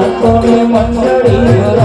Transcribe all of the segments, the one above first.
সকলে মন্ডলী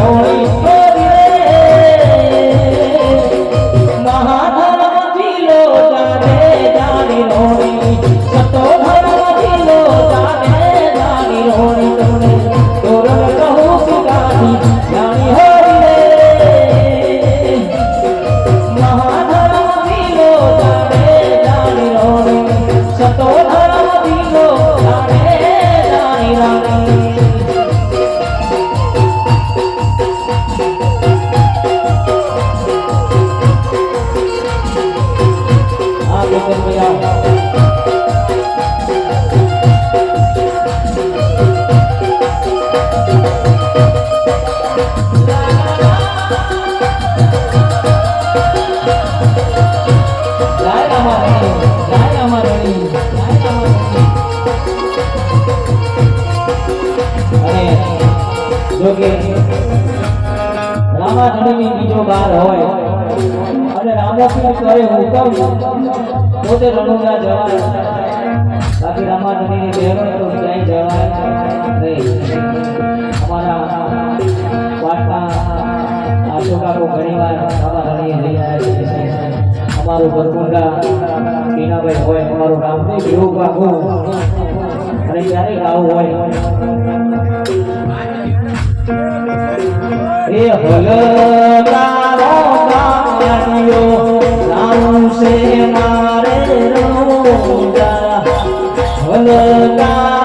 કે રામાધણીની બીજો બાર હોય રામોપીર કરે હુકમ પોતે રણુના જવાય બાકી રામાધણીની બહેનો તો ક્યાંય જવાય નહીં અમારા વાટના આશોકાકો ઘણીવાર રામાધણીએ લઈ આવ્યા છે અમારું બરકુંડા ટીનાભાઈ હોય અમારું રામદેવ એવું કાકું અને ક્યારેક આવું હોય એ હલકારો ગાયો રામ સે મારે રોજા હલકારો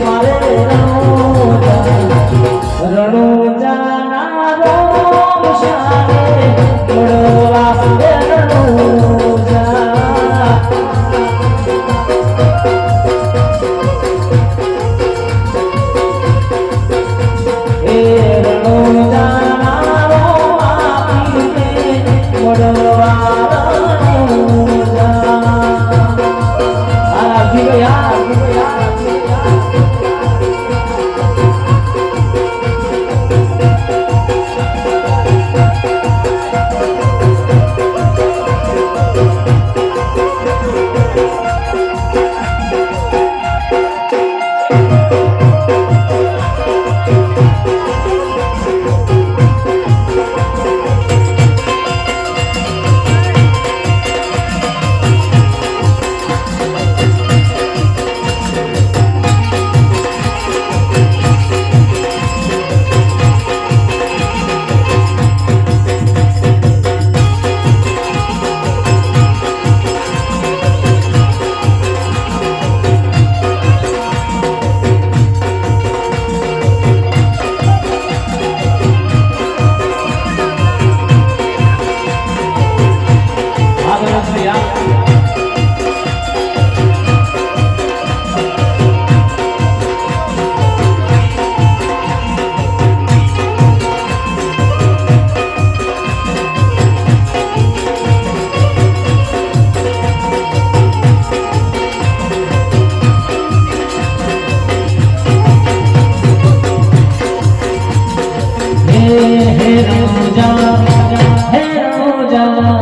રણુજા,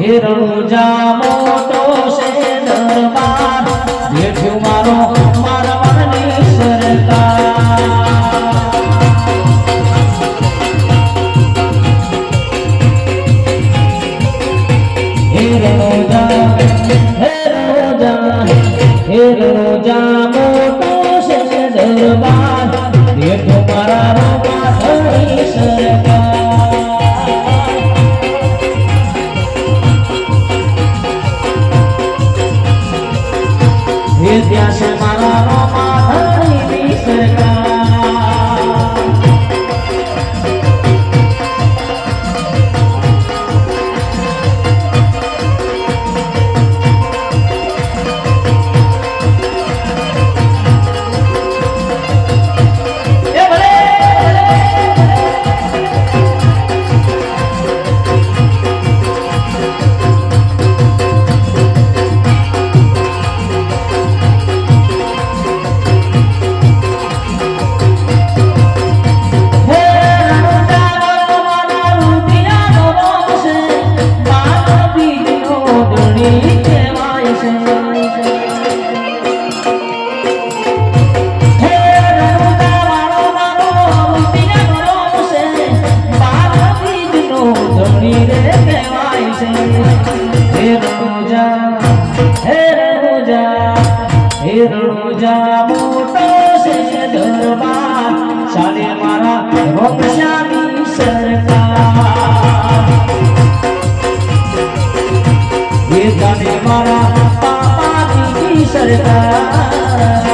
હે રણુજા મોટો છે દરબાર બેઠ્યું મારો મારા મનની સરકાર. હે રણુજા, હેરણુજા હેરણુજા હેરણુજા મોટો છે દરબાર ચાલે મારા રોપશાની સરકાર એ જાણે મારા પાપાની સરકાર